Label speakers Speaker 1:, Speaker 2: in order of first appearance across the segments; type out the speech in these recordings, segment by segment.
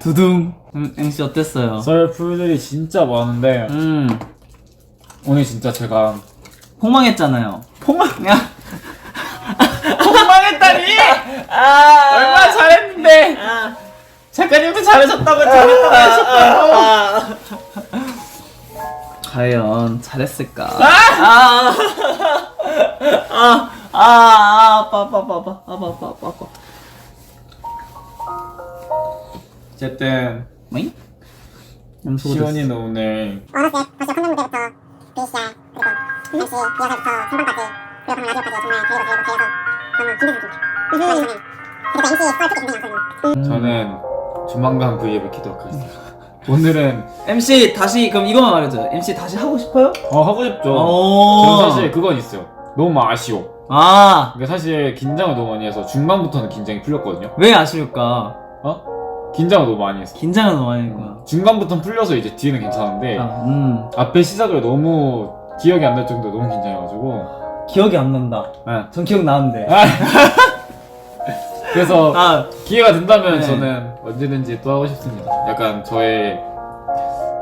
Speaker 1: 두둥. 음, MC 어땠어요?
Speaker 2: 썰 풀들이 진짜 많은데
Speaker 1: 음,
Speaker 2: 오늘 진짜 제가
Speaker 1: 폭망했잖아요.
Speaker 2: 폭망
Speaker 1: 야,
Speaker 2: 폭망했다니
Speaker 1: 아,
Speaker 2: 얼마나 잘했는데 작가님도 잘하셨다고 잘했다고 하셨다고
Speaker 1: 과연 잘했을까? 아, 아, 아, 아, 아파, 아파, 아파, 아파, 아파, 아파,
Speaker 2: 어쨌든
Speaker 1: 뭐잉?
Speaker 2: 시원이는 오늘
Speaker 3: 어느새 벌써 콘돔 무대부터 VCR 그리고 MC 리허설부터 생방까지 그리고 방 라디오까지 정말 데이로 데이로 데이서 너무 힘든 중입니다. 그래서 MC 썰 듣기 굉장히 많거든요.
Speaker 2: 저는 조만간 V앱을 키도록 하겠습니다 오늘은
Speaker 1: MC 다시 그럼 이거만 말해줘. MC 다시 하고 싶어요?
Speaker 2: 어 하고 싶죠
Speaker 1: 오.
Speaker 2: 저는 사실 그건 있어요 너무 아쉬워
Speaker 1: 아,
Speaker 2: 그러니까 사실 긴장을 너무 많이 해서 중반부터는 긴장이 풀렸거든요
Speaker 1: 왜 아쉬울까?
Speaker 2: 어? 긴장을 너무 많이 했어
Speaker 1: 긴장을 너무 많이 했구나.
Speaker 2: 중간부터는 풀려서 이제 뒤는 괜찮은데
Speaker 1: 아, 음,
Speaker 2: 앞에 시작을 너무 기억이 안 날 정도로 너무 긴장해가지고
Speaker 1: 기억이 안 난다.
Speaker 2: 네.
Speaker 1: 전 기억 나는데.
Speaker 2: 아. 그래서
Speaker 1: 아,
Speaker 2: 기회가 된다면
Speaker 1: 네.
Speaker 2: 저는 언제든지 또 하고 싶습니다 약간 저의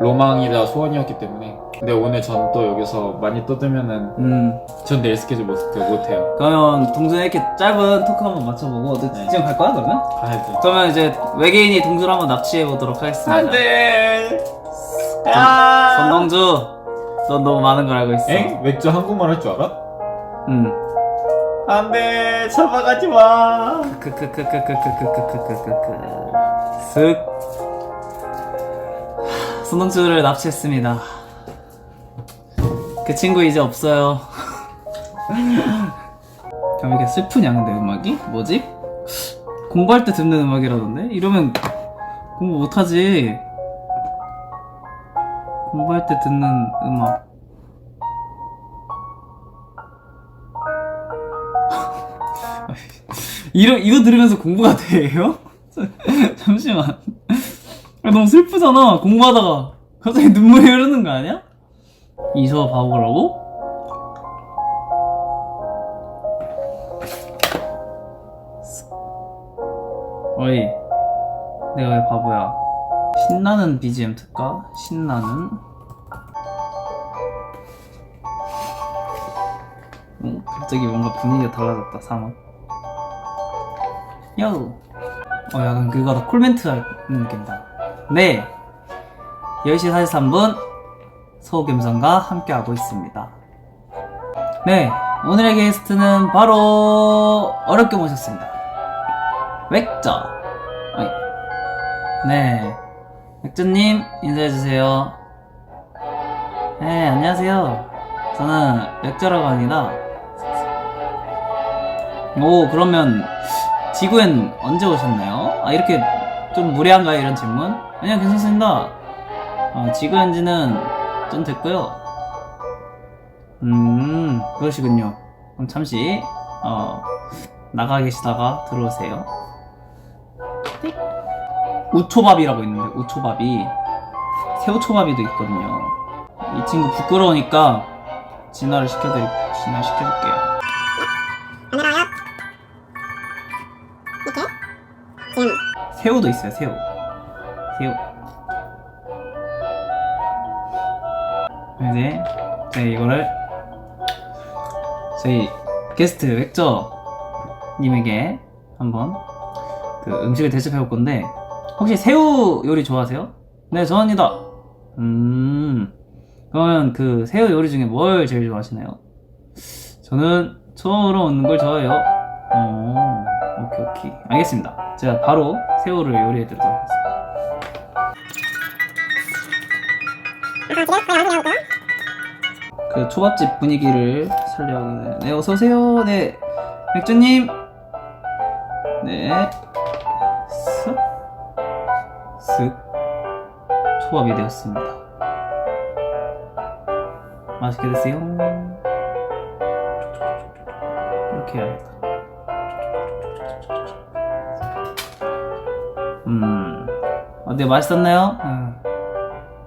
Speaker 2: 로망이자 소원이었기 때문에 근데 오늘 전 또 여기서 많이 떠들면은
Speaker 1: 음.
Speaker 2: 전 내일 스케줄 못, 못 해요
Speaker 1: 그러면 동준에 이렇게 짧은 토크 한번 맞춰보고 너
Speaker 2: 네.
Speaker 1: 지금 갈 거야 그러면?
Speaker 2: 가야 돼
Speaker 1: 그러면 이제 외계인이 동준을 한번 납치해 보도록 하겠습니다.
Speaker 2: 안돼
Speaker 1: 전동주, 넌 너무 많은 걸 알고 있어.
Speaker 2: 엥? 맥주 한국말 할 줄 알아?
Speaker 1: 응.
Speaker 2: 안돼 잡아가지 마
Speaker 1: 크크크크크크크크크크크크. 슥. 손동주를 납치했습니다. 그 친구 이제 없어요. 왜 이렇게 슬프냐 근데 음악이? 뭐지? 공부할 때 듣는 음악이라던데? 이러면 공부 못하지. 공부할 때 듣는 음악. 이러, 이거 들으면서 공부가 돼요? 잠시만. 아, 너무 슬프잖아. 공부하다가 갑자기 눈물이 흐르는 거 아니야? 이서 바보라고? 어이, 내가 왜 바보야? 신나는 BGM 틀까? 신나는? 어, 갑자기 뭔가 분위기가 달라졌다, 상황. 요! 어, 약간 그거다. 콜멘트 하는 느낌이다. 네! 10시 43분, 소금성과 함께하고 있습니다. 네! 오늘의 게스트는 바로, 어렵게 모셨습니다. 맥저! 네. 맥저님, 인사해주세요. 네, 안녕하세요. 저는 맥저라고 합니다. 오, 그러면, 지구엔 언제 오셨나요? 아, 이렇게 좀 무례한가요? 이런 질문? 아니요, 괜찮습니다. 어, 지구엔 지는 좀 됐고요. 음, 그러시군요. 그럼 잠시, 어, 나가 계시다가 들어오세요. 띡. 우초밥이라고 있는데, 우초밥이, 새우초밥이도 있거든요. 이 친구 부끄러우니까, 진화를 시켜드릴, 진화 시켜줄게요.
Speaker 3: 안 내려와요? 이렇게? 지금
Speaker 1: 새우도 있어요, 새우. 새우. 이제, 저희 이거를, 저희 게스트 웹저님에게 한번 그 음식을 대접해 볼 건데, 혹시 새우 요리 좋아하세요? 네, 좋아합니다. 음, 그러면 그 새우 요리 중에 뭘 제일 좋아하시나요? 저는 처음으로 먹는 걸 좋아해요. 어, 오케이, 오케이. 알겠습니다. 제가 바로 새우를 요리해 드리도록 하겠습니다. 그 초밥집 분위기를 위해. 네, 어서 오세요. 네. 맥주님. 네. 쓱. 쓱. 초밥이 되었습니다. 맛있게 드세요. 이렇게 해야겠다. 음. 어때 맛있었나요? 음.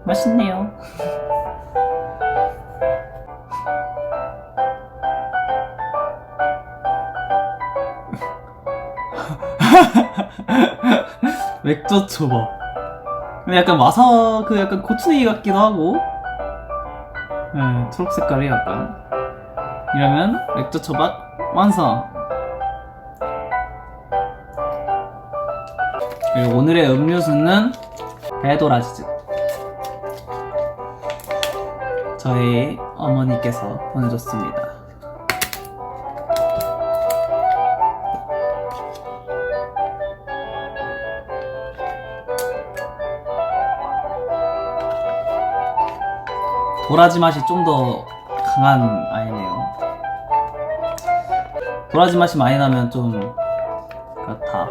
Speaker 1: 맛있네요. 맥주 초밥. 근데 약간 마사 그 약간 고추냉이 같기도 하고. 네, 초록 색깔이 약간. 이러면 맥주 초밥 완성. 그리고 오늘의 음료수는 배도라지즈. 저희 어머니께서 보내줬습니다 도라지 맛이 좀 더 강한 아이네요. 도라지 맛이 많이 나면 좀 그렇다.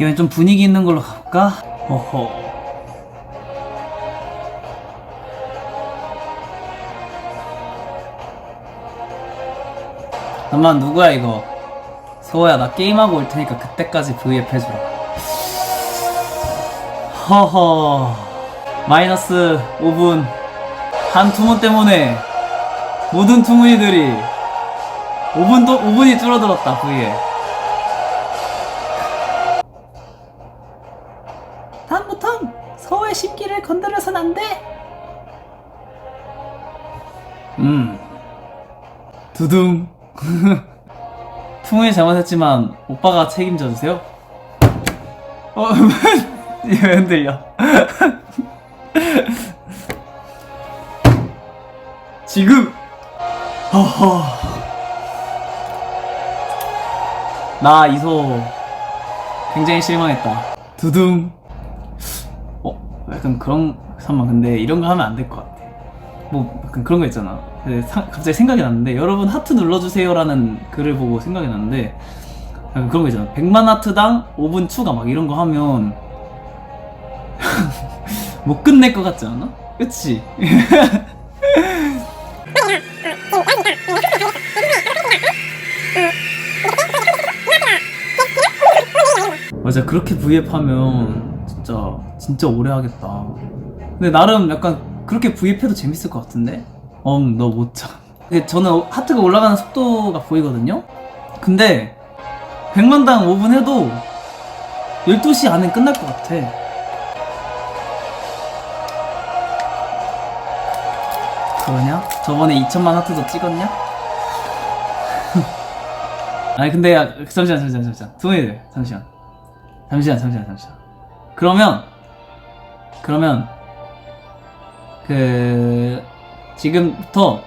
Speaker 1: 이건 좀 분위기 있는 걸로 가볼까? 어허. 잠만 누구야 이거? 서호야 나 게임하고 올 테니까 그때까지 V앱 해주라. 허허. 마이너스 5분. 한 투문 때문에 모든 투문이들이 5분도 5분이 줄어들었다 V앱. 다음부턴 서호의 심기를 건드려선 안돼! 음. 두둥 풍이 잘못했지만 오빠가 책임져 주세요. 어, 왜 흔들려? 지금. 허허. 나 이소 굉장히 실망했다. 두둥. 어, 약간 그런 잠만 근데 이런 거 하면 안 될 것 같아. 뭐 그런 거 있잖아. 사- 갑자기 생각이 났는데 여러분 하트 눌러주세요라는 글을 보고 생각이 났는데 약간 그런 거 있잖아. 100만 하트당 5분 추가 막 이런 거 하면 못 끝낼 것 같지 않아? 그치? 맞아 그렇게 V앱 하면 진짜 진짜 오래 하겠다. 근데 나름 약간 그렇게 V앱 해도 재밌을 것 같은데? 엉, 너못 참. 저는 하트가 올라가는 속도가 보이거든요? 근데 100만당 5분 해도 12시 안에 끝날 것 같아. 그러냐? 저번에 2천만 하트도 찍었냐? 아니 근데 야, 잠시만 잠시만 잠시만 두분이들 잠시만 잠시만 잠시만 잠시만 그러면 그러면 그 지금부터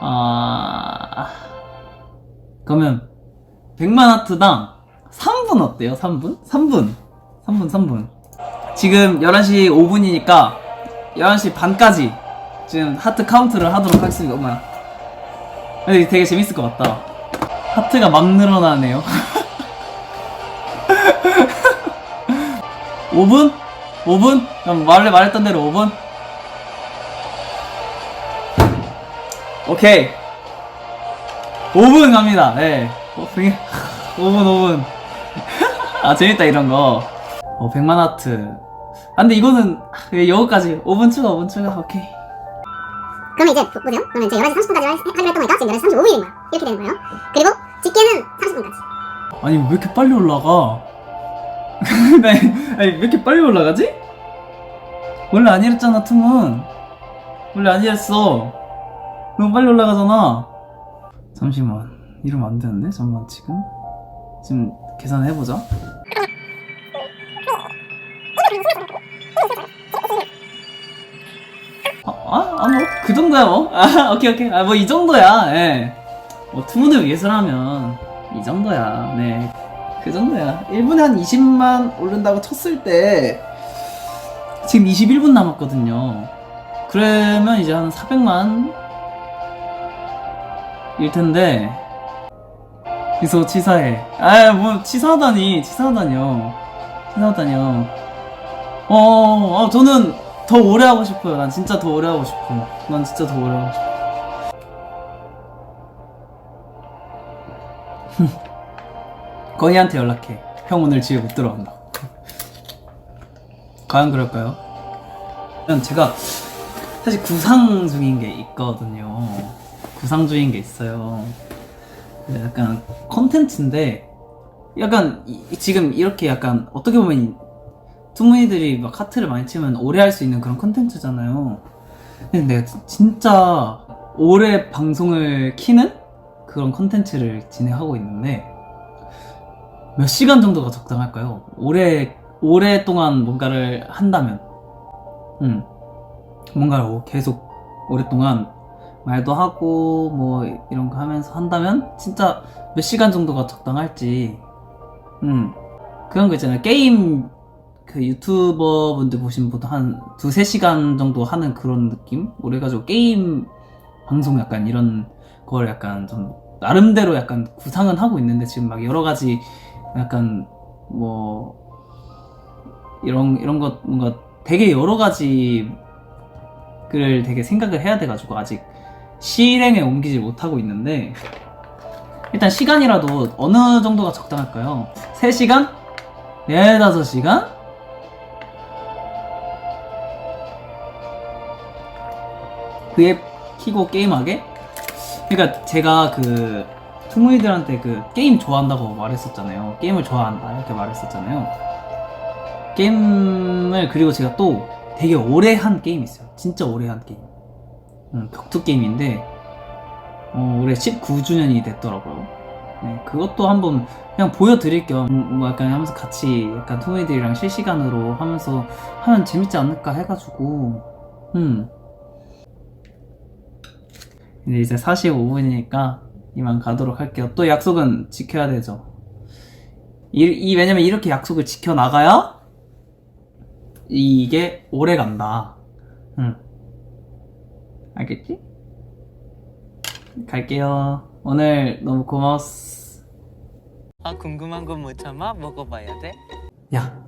Speaker 1: 아 그러면 100만 하트당 3분 어때요? 3분? 3분 3분 3분 지금 11시 5분이니까 11시 반까지 지금 하트 카운트를 하도록 하겠습니다 엄마 근데 되게 재밌을 것 같다 하트가 막 늘어나네요 5분? 5분? 그럼 원래 말했던 대로 5분? 오케이 5분 갑니다 네 어, 되게 5분 5분 아 재밌다 이런 거 어 100만 하트 아 근데 이거는 왜 여기까지 5분 추가 5분 추가 오케이
Speaker 3: 그러면 이제 보- 보세요. 그러면 이제 11시 30분까지 하기로 했던 거니까 지금 11시 35분인 거야. 이렇게 되는 거예요. 그리고 집계는 30분까지.
Speaker 1: 아니 왜 이렇게 빨리 올라가 네, 아니 왜 이렇게 빨리 올라가지? 원래 안 이랬잖아 틈은 원래 안 이랬어 너무 빨리 올라가잖아 잠시만 이러면 안 되는데 잠깐만 지금 지금 계산해보자 아, 아, 아, 뭐, 그 정도야, 뭐. 아, 오케이, 오케이. 아, 뭐, 이 정도야, 예. 뭐, 투문을 위해서라면, 이 정도야, 네. 그 정도야. 1분에 한 20만 오른다고 쳤을 때, 지금 21분 남았거든요. 그러면 이제 한 400만? 일 텐데, 이소 치사해. 아, 뭐, 치사하다니, 치사하다니요. 치사하다니요. 어, 어, 어, 저는 더 오래 하고 싶어요. 난 진짜 더 오래 하고 싶어. 난 진짜 더 오래 하고 싶어. 건이한테 연락해. 형 오늘 집에 못 들어간다. 과연 그럴까요? 제가 사실 구상 중인 게 있거든요. 구상 중인 게 있어요. 네, 약간 컨텐츠인데 약간 이- 지금 이렇게 약간 어떻게 보면 이 투무이들이 막 카트를 많이 치면 오래 할 수 있는 그런 컨텐츠잖아요. 근데 내가 진- 진짜 오래 방송을 키는 그런 컨텐츠를 진행하고 있는데 몇 시간 정도가 적당할까요? 오래 오랫동안 뭔가를 한다면, 음, 뭔가를 계속 오랫동안 말도 하고 뭐 이런 거 하면서 한다면 진짜 몇 시간 정도가 적당할지. 음. 그런 거 있잖아요. 게임 그 유튜버 분들 보신 분도 한 두세 시간 정도 하는 그런 느낌? 그래가지고 게임 방송 약간 이런 걸 약간 좀 나름대로 약간 구상은 하고 있는데 지금 막 여러 가지 약간 뭐 이런 이런 것 뭔가 되게 여러 가지를 되게 생각을 해야 돼가지고 아직 실행에 옮기지 못하고 있는데 일단 시간이라도 어느 정도가 적당할까요? 3시간? 4-5시간? 그 앱 키고 게임하게? 그러니까 제가 그 투무이들한테 그 게임 좋아한다고 말했었잖아요. 게임을 좋아한다 이렇게 말했었잖아요. 게임을 그리고 제가 또 되게 오래 한 게임이 있어요. 진짜 오래 한 게임. 음, 격투 게임인데 어, 올해 19주년이 됐더라고요. 네, 그것도 한번 그냥 보여드릴 겸, 음, 뭐 약간 하면서 같이 약간 토미들이랑 실시간으로 하면서 하면 재밌지 않을까 해가지고, 음. 이제 45분이니까 이만 가도록 할게요. 또 약속은 지켜야 되죠. 이, 이 왜냐면 이렇게 약속을 지켜 나가야 이게 오래 간다. 응. 알겠지? 갈게요. 오늘 너무 고마웠어.
Speaker 4: 아 궁금한 건 못 참아 먹어봐야 돼.
Speaker 1: 야,